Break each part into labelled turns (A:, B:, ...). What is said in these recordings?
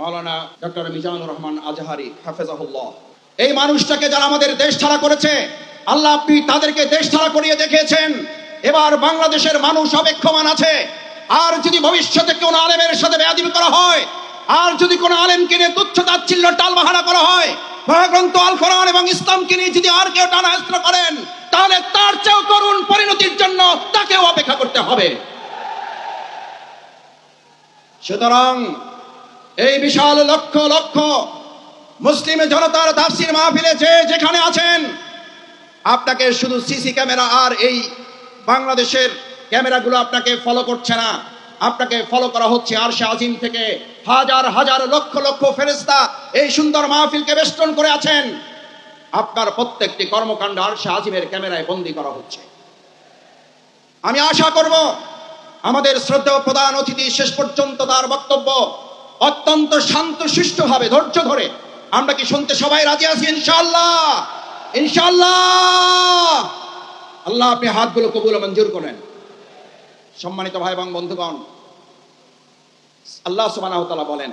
A: মাওলানা doctor Mizanur Rahman Azhari, হাফেজাহুল্লাহ। এই মানুষটাকে যারা আমাদের দেশ ছাড়া করেছে, আল্লাহ আপনি তাদেরকে দেশ ছাড়া করিয়ে দেখিয়েছেন। এবার বাংলাদেশের মানুষ অপেক্ষমান আছে। আর যদি ভবিষ্যতে কোন আলেমের সাথে বেয়াদিবি করা হয়, আর যদি কোন আলেমকে নিয়ে তুচ্ছ তাচ্ছিল্য টালবাহানা করা হয়, মহাগ্রন্থ আল কোরআন এবং ইসলামকে নিয়ে যদি আর কেউ টানা করেন, তাহলে তার চেয়েও করুণ পরিণতির জন্য তাকেও অপেক্ষা করতে হবে। সুতরাং এই বিশাল লক্ষ লক্ষ মুসলিম জনতার তাফসির মাহফিলে যে যেখানে আছেন, আপনাকে শুধু সিসি ক্যামেরা আর এই বাংলাদেশের ক্যামেরাগুলো আপনাকে ফলো করছে না। আপনাকে ফলো করা হচ্ছে আর সে আজিম থেকে হাজার হাজার লক্ষ লক্ষ ফেরেস্তা এই সুন্দর মাহফিলকে বেষ্টন করে আছেন। আপনার প্রত্যেকটি কর্মকাণ্ড আর সে আজিমের ক্যামেরায় বন্দি করা হচ্ছে। আমি আশা করব, আমাদের শ্রদ্ধেয় প্রধান অতিথি শেষ পর্যন্ত তার বক্তব্য অত্যন্ত শান্ত, সুষ্ঠুভাবে, ধৈর্য ধরে। আমরা কি শুনতে সবাই রাজি আছি? ইনশাল্লাহ ইনশাল্লাহ আল্লাহ আপনি হাতগুলো কবুল মঞ্জুর করেন। সম্মানিত ভাই এবং বন্ধুগণ, আল্লাহ সুবহানাহু ওয়া তাআলা বলেন,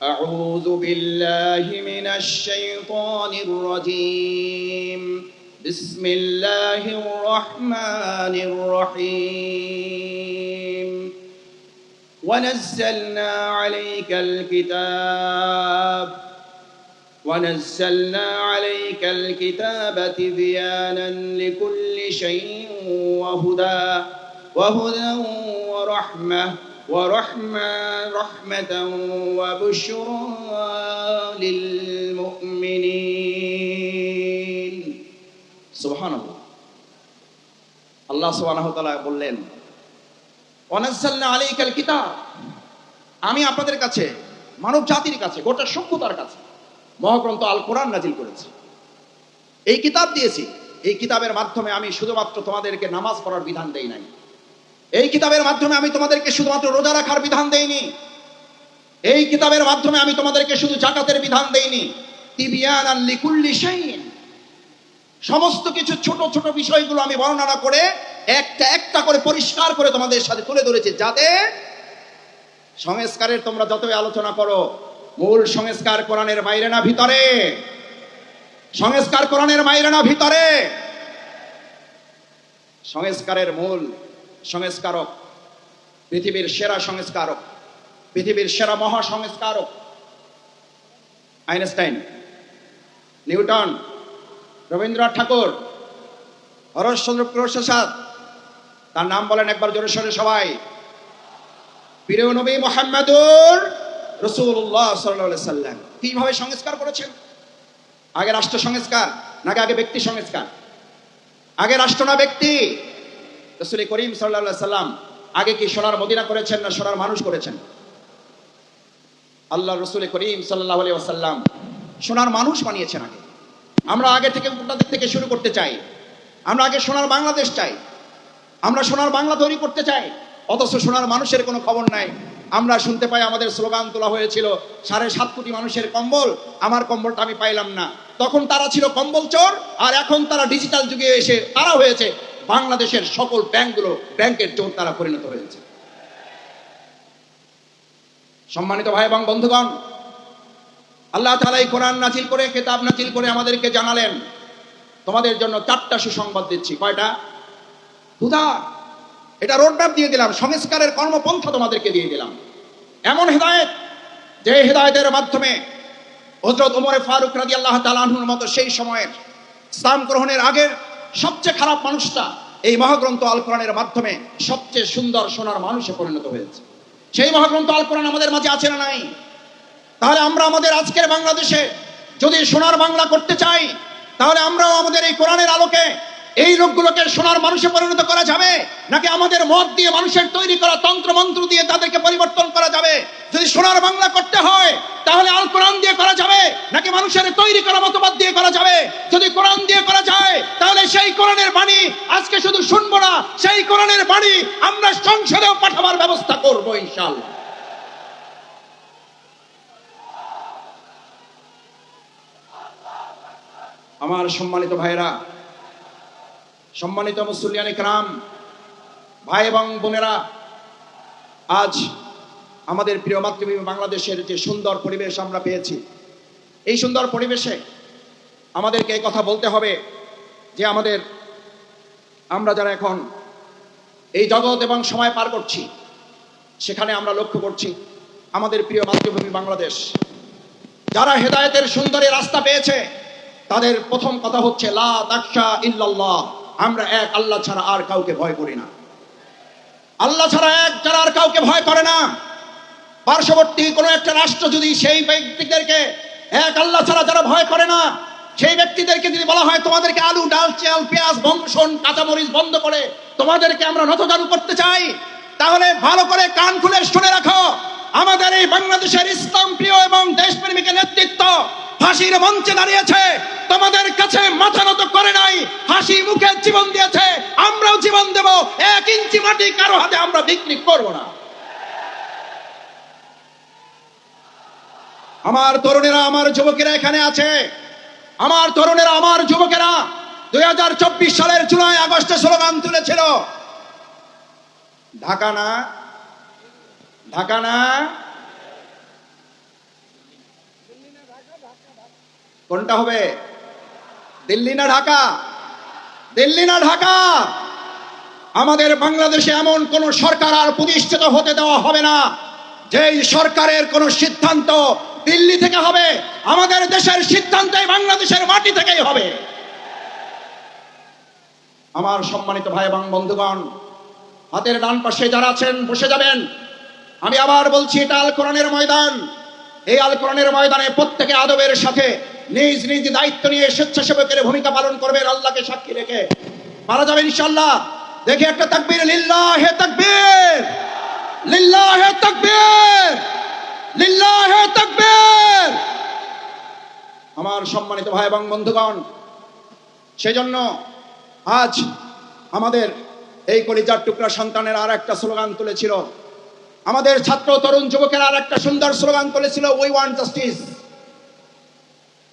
A: আউযু বিল্লাহি মিনাশ শাইতানির রাজীম। বিসমিল্লাহির রহমানির রহিম। ونزلنا عليك الكتاب. ونزلنا عليك الكتاب تبيانا لكل شيء وهدى وهدى ورحمة ورحمة رحمة وبشرى للمؤمنين. سبحان الله. الله سبحانه وتعالى بولين. আমি আপনাদের কাছে, মানব জাতির কাছে, গোটা সভ্যতার কাছে মহাগ্রন্থ আল কোরআন নাজিল করেছি। এই কিতাব দিয়েছি। এই কিতাবের মাধ্যমে আমি শুধুমাত্র তোমাদেরকে নামাজ পড়ার বিধান দেই নাই। এই কিতাবের মাধ্যমে আমি তোমাদেরকে শুধুমাত্র রোজা রাখার বিধান দেইনি। এই কিতাবের মাধ্যমে আমি তোমাদেরকে শুধু জাকাতের বিধান দেইনি। তিবিয়ান লিকুল্লি শাইইন। সমস্ত কিছু ছোট ছোট বিষয়গুলো আমি বর্ণনা করে একটা একটা করে পরিষ্কার করে তোমাদের সাথে তুলে ধরেছি, যাতে সংস্কারের তোমরা যতই আলোচনা করো, মূল সংস্কার কোরআনের বাইরে না ভিতরে। সংস্কার কোরআনের বাইরে না ভিতরে। সংস্কারের মূল সংস্কারক পৃথিবীর সেরা সংস্কারক, পৃথিবীর সেরা মহা সংস্কারক আইনস্টাইন, নিউটন, রবীন্দ্রনাথ ঠাকুর, হরশচন্দ্র প্রসাদ তার নাম বলেন একবার জোরে সরে সবাই। প্রিয় নবী মোহাম্মদুর রসুল্লাহ সাল্লাহ সাল্লাম। কীভাবে সংস্কার করেছেন? আগে রাষ্ট্র সংস্কার, নাকি আগে ব্যক্তি সংস্কার? আগে রাষ্ট্র না ব্যক্তি? রসুল করিম সাল্লাহ সাল্লাম আগে কি সোনার মদিনা করেছেন না সোনার মানুষ করেছেন? আল্লাহ রসুল করিম সাল্লাহ আলী আসাল্লাম সোনার মানুষ বানিয়েছেন আগে। আমরা আগে থেকে দিক থেকে শুরু করতে চাই। আমরা আগে সোনার বাংলাদেশ চাই। আমরা সোনার বাংলা তৈরি করতে চাই। অথচ সোনার মানুষের কোনো খবর নাই। আমরা শুনতে পাই আমাদের স্লোগান তোলা হয়েছিল, সাড়ে সাত কোটি মানুষের কম্বল, আমার কম্বলটা আমি পাইলাম না। তখন তারা ছিল কম্বল চোর, আর এখন তারা ডিজিটাল যুগে এসে তারা হয়েছে বাংলাদেশের সকল ব্যাংকগুলো, ব্যাংকের চোর তারা পরিণত হয়েছে। সম্মানিত ভাই এবং বন্ধুগণ, আল্লাহ তালা এই কোরআন নাজিল করে, কেতাব নাজিল করে আমাদেরকে জানালেন। তোমাদের জন্য চারটা সুসংবাদ দিচ্ছি। কয়টা? হুদা এটা রোডম্যাপ দিয়ে দিলাম, সংস্কারের কর্মপন্থা তোমাদেরকে দিয়ে দিলাম। এমন হেদায়েত, যে হেদায়েতের মাধ্যমে হজরত ওমরে ফারুক রাজি আল্লাহ তালাহুর মতো সেই সময়ের ইসলাম গ্রহণের আগের সবচেয়ে খারাপ মানুষটা এই মহাগ্রন্থ আল কোরআনের মাধ্যমে সবচেয়ে সুন্দর সোনার মানুষে পরিণত হয়েছে। সেই মহাগ্রন্থ আল কোরআন আমাদের মাঝে আছে না নাই? তাহলে আমরা আমাদের আজকের বাংলাদেশে যদি সোনার বাংলা করতে চাই, তাহলে আমরাও আমাদের এই কোরআনের আলোকে এই লোকগুলোকে সোনার মানুষে পরিণত করা যাবে? নাকি আমাদের মত দিয়ে মানুষের তৈরি করা তন্ত্র মন্ত্র দিয়ে তাদেরকে পরিবর্তন করা যাবে? যদি সোনার বাংলা করতে হয়, তাহলে আল কোরআন দিয়ে করা যাবে? নাকি মানুষের তৈরি করা মতবাদ দিয়ে করা যাবে? যদি কোরআন দিয়ে করা যায়, তাহলে সেই কোরআনের বাণী আজকে শুধু শুনব না, সেই কোরআনের বাণী আমরা সংসদেও পাঠাবার ব্যবস্থা করব ইনশাল্লাহ আমার সম্মানিত ভাইরা সম্মানিত মুসলিয়ান ইকরাম, ভাই এবং বোনেরা, আজ আমাদের প্রিয় মাতৃভূমি বাংলাদেশের যে সুন্দর পরিবেশ আমরা পেয়েছি, এই সুন্দর পরিবেশে আমাদেরকে এই কথা বলতে হবে যে আমাদের, আমরা যারা এখন এই জগৎ এবং সময় পার করছি, সেখানে আমরা লক্ষ্য করছি আমাদের প্রিয় মাতৃভূমি বাংলাদেশ। যারা হেদায়েতের সুন্দরী রাস্তা পেয়েছে, তাদের প্রথম কথা হচ্ছে, লা ইল্লাল্লাহ। আমরা এক, আল্লাহ ছাড়া আর কাউকে ভয় করি না। আল্লাহ ছাড়া এক, যারা আর কাউকে ভয় করে না। পার্শ্ববর্তী কোনো একটা রাষ্ট্র যদি সেই ব্যক্তিদেরকে, এক, আল্লাহ ছাড়া যারা ভয় করে না, সেই ব্যক্তিদেরকে যদি বলা হয়, তোমাদেরকে আলু, ডাল, চাল, পেঁয়াজ, বংশন, কাঁচামরিচ বন্ধ করে তোমাদেরকে আমরা নতজানু করতে চাই, তাহলে ভালো করে কান খুলে শুনে রাখো। আমাদের এই বাংলাদেশের ইসলাম প্রিয় এবং দেশপ্রেমিকের নেতৃত্ব ফাঁসির মঞ্চে দাঁড়িয়েছে। তোমাদের কাছে মাথা নত করে নাই, হাসি মুখে জীবন দিয়েছে, আমরাও জীবন দেব, এক ইঞ্চি মাটি কারও হাতে আমরা বিক্রি করব না। আমার তরুণেরা, আমার যুবকেরা এখানে আছে। আমার তরুণেরা, আমার যুবকেরা, দুই হাজার চব্বিশ সালের জুলাই, আগস্টে স্লোগান তুলেছিল। ঢাকা না ঢাকা না। কোনটা হবে? দিল্লি না ঢাকা? দিল্লি না ঢাকা? আমাদের বাংলাদেশে এমন কোন সরকার আর প্রতিষ্ঠিত হতে দেওয়া হবে না, যেই সরকারের কোন সিদ্ধান্ত দিল্লি থেকে হবে, আমাদের দেশের সিদ্ধান্ত বাংলাদেশের মাটি থেকেই হবে। আমার সম্মানিত ভাই এবং বন্ধুগণ, হাতের ডান পাশে যারা আছেন, বসে যাবেন। আমি আবার বলছি, এটা আল কোরআনের ময়দান। এই আল কোরআনের ময়দানে প্রত্যেকে আদবের সাথে নিজ নিজ দায়িত্ব নিয়ে স্বেচ্ছাসেবকের ভূমিকা পালন করবেন, আল্লাহকে সাক্ষী রেখে। পারা যাবে ইনশাল্লাহ দেখি একটা তাকবীর, লিল্লাহ তাকবীর। লিল্লাহ তাকবীর। লিল্লাহ তাকবীর। আমার সম্মানিত ভাই এবং বন্ধুগণ, সেজন্য আজ আমাদের এই কলিজার টুকরা সন্তানের আর একটা স্লোগান তুলেছিল। আমাদের ছাত্র তরুণ যুবকের আর একটা সুন্দর স্লোগান তুলেছিল উই ওয়ান্ট জাস্টিস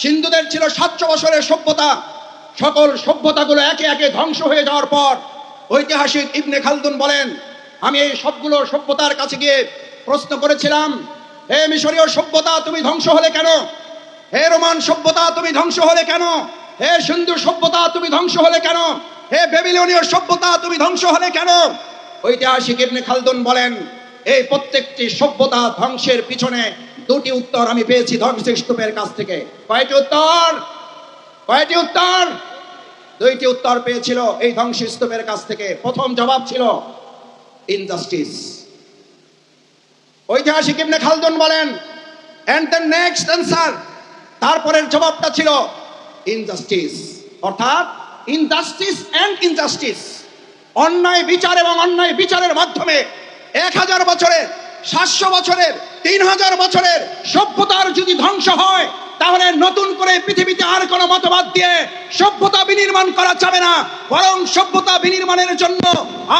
A: সিন্ধুদের ছিল সাতশো বছরের সভ্যতা। সকল সভ্যতাগুলো একে একে ধ্বংস হয়ে যাওয়ার পর ঐতিহাসিক ইবনে খালদুন বলেন, আমি এই সবগুলো সভ্যতার কাছে গিয়ে প্রশ্ন করেছিলাম, হে মিশরীয় সভ্যতা তুমি ধ্বংস হলে কেন? হে রোমান সভ্যতা তুমি ধ্বংস হলে কেন? হে সিন্ধু সভ্যতা তুমি ধ্বংস হলে কেন? হে বেবিলনীয় সভ্যতা তুমি ধ্বংস হলে কেন? ঐতিহাসিক ইবনে খালদুন বলেন, এই প্রত্যেকটি সভ্যতা ধ্বংসের পিছনে দুটি উত্তর আমি পেয়েছি ধ্বংসস্তূপের কাছ থেকে। কয়টি উত্তর? কয়টি উত্তর? দুইটি উত্তর পেয়েছিল এই ধ্বংসস্তূপের কাছ থেকে। প্রথম জবাব ছিল ইনজাস্টিস ঐতিহাসিক ইবনে খালদুন বলেন এন্ড দ্য নেক্সট অ্যান্সার তারপরের জবাবটা ছিল ইনজাস্টিস অর্থাৎ ইনজাস্টিস অ্যান্ড ইনজাস্টিস অন্যায় বিচার এবং অন্যায় বিচারের মাধ্যমে এক হাজার বছরের সাতশো বছরের, তিন হাজার বছরের সভ্যতার যদি ধ্বংস হয়, তাহলে নতুন করে পৃথিবীতে আর কোনো মতবাদ দিয়ে সভ্যতা বিনির্মাণ করা যাবে না। বরং সভ্যতা বিনির্মাণের জন্য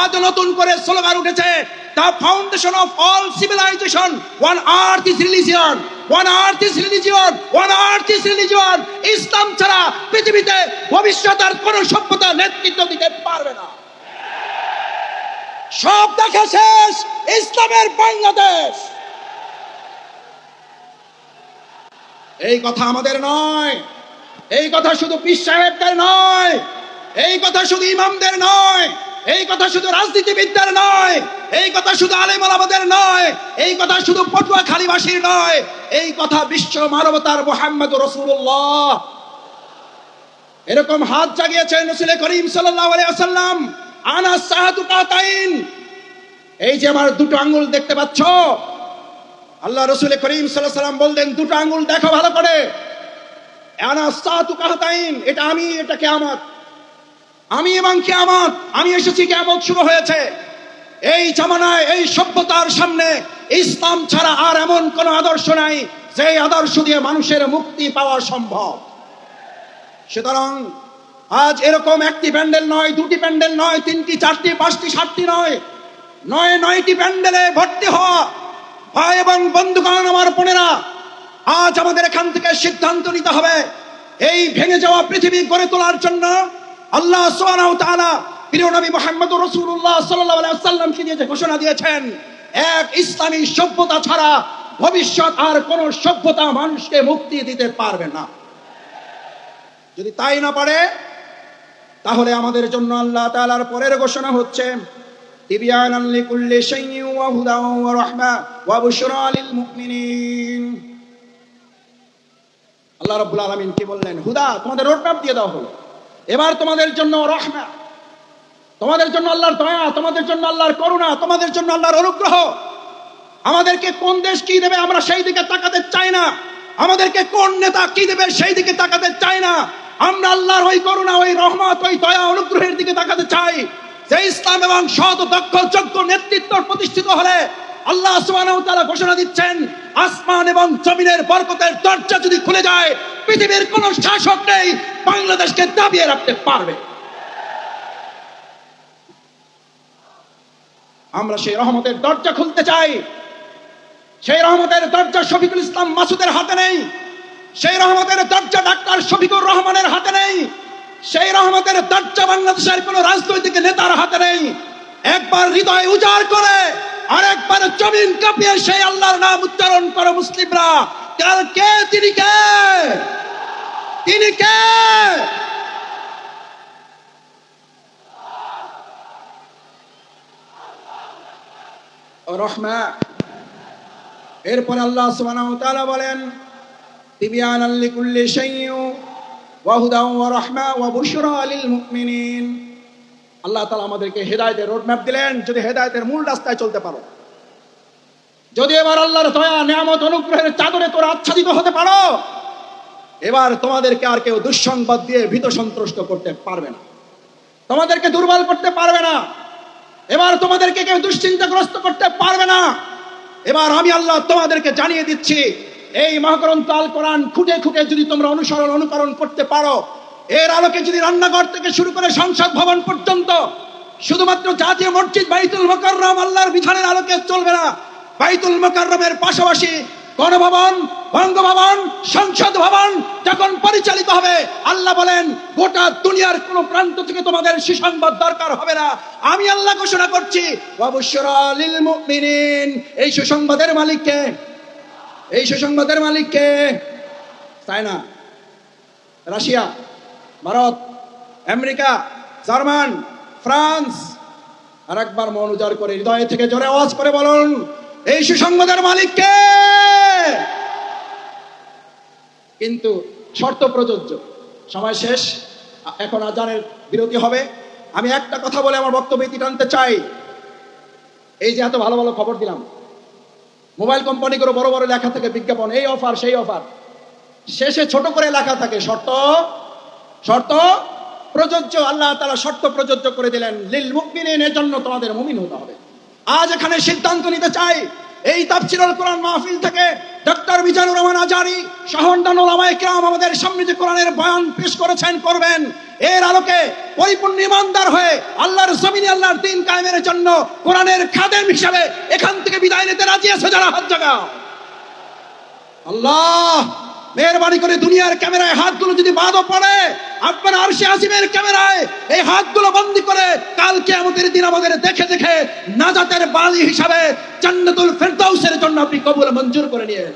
A: আজ নতুন করে স্লোগান উঠেছে the foundation of all civilization one earth is religion one earth is religion one earth is religion Islam ছাড়া পৃথিবীতে ভবিষ্যৎ আর কোনো সভ্যতা নেতৃত্ব দিতে পারবে না। সব দেখা শেষ, ইসলামের বাংলাদেশ। এই কথা আমাদের নয়, এই কথা শুধু পীর সাহেবদের নয়, এই কথা শুধু ইমামদের নয়, এই কথা শুধু রাজনীতিবিদদের নয়, এই কথা শুধু আলেম আলামাদের নয়, এই কথা শুধু পটুয়া খালিবাসীর নয়, এই কথা বিশ্ব মানবতার মোহাম্মদ রসুল্লাহ এরকম হাত জাগিয়েছেন রসুল করিম সাল্লাহ আসাল্লাম আনা সাহাদু কাতাইন। এই যে আমার দুটো আঙ্গুল দেখতে পাচ্ছ? আল্লাহ রসুল করিম সাল্লাহ সাল্লাম বললেন, দুটো আঙ্গুল দেখো ভালো করে। আনা সাহাতু কাতাইন, এটা আমি, এটা কেয়ামত। আমি এবং কেয়ামত, আমি এসেছি, কেয়ামত শুরু হয়েছে। এই জামানায়, এই সভ্যতার সামনে ইসলাম ছাড়া আর এমন কোন আদর্শ নাই যে আদর্শ দিয়ে মানুষের মুক্তি পাওয়া সম্ভব। সুতরাং আজ এরকম একটি প্যান্ডেল নয়, দুটি প্যান্ডেল নয়, তিনটি, চারটি, পাঁচটি, সাতটি নয়। নয়, নয়টি প্যান্ডেলে ভর্তি হওয়া ভাই এবং বন্ধুগণ আমার বোনেরা, আজ আমাদের এখান থেকে সিদ্ধান্ত নিতে হবে। এই ভেঙে যাওয়া পৃথিবী গড়ে তোলার জন্য আল্লাহ তাআলা প্রিয় নবী মুহাম্মদ আলাইহি ওয়াসাল্লামকে দিয়ে যে ঘোষণা দিয়েছেন, এক ইসলামী সভ্যতা ছাড়া ভবিষ্যৎ আর কোন সভ্যতা মানুষকে মুক্তি দিতে পারবে না। যদি তাই না পারে তাহলে আমাদের জন্য আল্লাহ তাআলার পরের ঘোষণা হচ্ছে আল্লাহ রাব্বুল আলামিন কি বললেন? হুদা, তোমাদের রোডম্যাপ দিয়ে দাও হলো। এবার তোমাদের জন্য রহমা। তোমাদের জন্য আল্লাহর দয়া, তোমাদের জন্য আল্লাহর করুণা, তোমাদের জন্য আল্লাহর অনুগ্রহ। আমাদেরকে কোন দেশ কি দেবে আমরা সেই দিকে তাকাতে চাই না। আমাদেরকে কোন নেতা কি দেবে সেই দিকে তাকাতে চাই না। আমরা আল্লাহর ওই করুণা, ওই রহমত, ওই দয়া অনুগ্রহের দিকে তাকাতে চাই। যে ইসলাম এবং সৎ, দক্ষ, যোগ্য নেতৃত্ব প্রতিষ্ঠিত হলে আল্লাহ তাআলা ঘোষণা দিচ্ছেন, আসমান এবং জমিনের বরকতের দরজা যদি খুলে যায়, পৃথিবীর কোন শাসক নেই বাংলাদেশকে দাবিয়ে রাখতে পারবে। আমরা সেই রহমতের দরজা খুলতে চাই। সেই রহমতের দরজা শফিকুল ইসলাম মাসুদের হাতে নেই। সেই রহমতের দরজা ডাক্তার শফিকুর রহমানের হাতে নেই। সেই রহমতের দরজা বাংলাদেশের কোন রাজনৈতিক নেতার হাতে নেই। একবার হৃদয় উজাড় করে আর একবার জমিন কাঁপিয়ে সেই আল্লাহর নাম উচ্চারণ করে মুসলিমরা। কাল কে, তিনি কে? তিনি কে? রহমা এরপর আল্লাহ সুবহানাহু ওয়া তাআলা বলেন হুদাও ওয়া রাহমা ওয়া বুশরা লিল মুমিনিন। আল্লাহ তাআলা আমাদেরকে হেদায়েতের রোডম্যাপ দিলেন, যদি হেদায়েতের মূল রাস্তায় চলতে পারো। যদি এবার আল্লাহর দয়া, নিয়ামত, অনুগ্রহের চাদরে তোরা আচ্ছাদিত হতে পারো, এবার তোমাদেরকে আর কেউ দুঃসংবাদ দিয়ে ভীত সন্ত্রস্ত করতে পারবে না। তোমাদেরকে দুর্বল করতে পারবে না। এবার তোমাদেরকে কেউ দুশ্চিন্তাগ্রস্ত করতে পারবে না। এবার আমি আল্লাহ তোমাদেরকে জানিয়ে দিচ্ছি এই মহাগ্রন্থ আল কোরআন খুঁটে খুঁটে যদি তোমরা অনুসরণ, অনুকরণ করতে পারো, এর আলোকে যদি রান্নাঘর থেকে শুরু করে সংসদ ভবন পর্যন্ত শুধুমাত্র জাতীয় মসজিদ, বাইতুল মোকাররম আল্লাহর বিধানের আলোকে চলবে না, বাইতুল মোকাররমের পাশাপাশি গণভবন, বঙ্গভবন, সংসদ ভবন যখন পরিচালিত হবে, আল্লাহ বলেন, গোটা দুনিয়ার কোন প্রান্ত থেকে তোমাদের সুসংবাদ দরকার হবে না। আমি আল্লাহ ঘোষণা করছি এই সুসংবাদের মালিককে এই সুসংবাদের মালিক মালিককে। China, Russia, Bharat, America, German, France. আর একবার মন উজাড় করে হৃদয় থেকে জোরে আওয়াজ করে বলুন, এই সুসংবাদের মালিককে। কিন্তু শর্ত প্রযোজ্য। সময় শেষ, এখন আজানের বিরতি হবে। আমি একটা কথা বলে আমার বক্তব্য টানতে চাই। এই যে এত ভালো ভালো খবর দিলাম। মোবাইল কোম্পানিগুলো বড় বড় লেখা থাকে, বিজ্ঞাপন, এই অফার, সেই অফার। শেষে ছোট করে লেখা থাকে, শর্ত শর্ত, প্রযোজ্য, আল্লাহ তারা শর্ত প্রযোজ্য করে দিলেন, লিল মুকমিনের জন্য তোমাদের মুমিন হতে হবে। আজ এখানে সিদ্ধান্ত নিতে চাই এই তাফসিরুল কোরআন মাহফিল থেকে ডক্টর মিজানুর রহমান আজারি সহন্দান ওলামায়ে কিরাম আমাদের সামনে যে কোরআনের বয়ান পেশ করেছেন, করবেন। এর আলোকে পরিপূর্ণ ইমানদার হয়ে আল্লাহর জমিনে আল্লাহর দিন কায়েমের জন্য কোরআনের খাদেম হিসাবে এখান থেকে বিদায় নিতে রাজি আছে যারা? হাত জাগাও। আল্লাহ! মেহরবানি করে দুনিয়ার ক্যামেরায় হাতগুলো যদি বাদও পড়ে, আপনার আরশে আসিমের ক্যামেরায় এই হাতগুলো বন্দি করে কালকে আমাদের দিন আমাদের দেখে দেখে নাজাতের বালি হিসাবে জান্নাতুল ফেরদাউসের জন্য আপনি কবুল মঞ্জুর করে নিয়েন।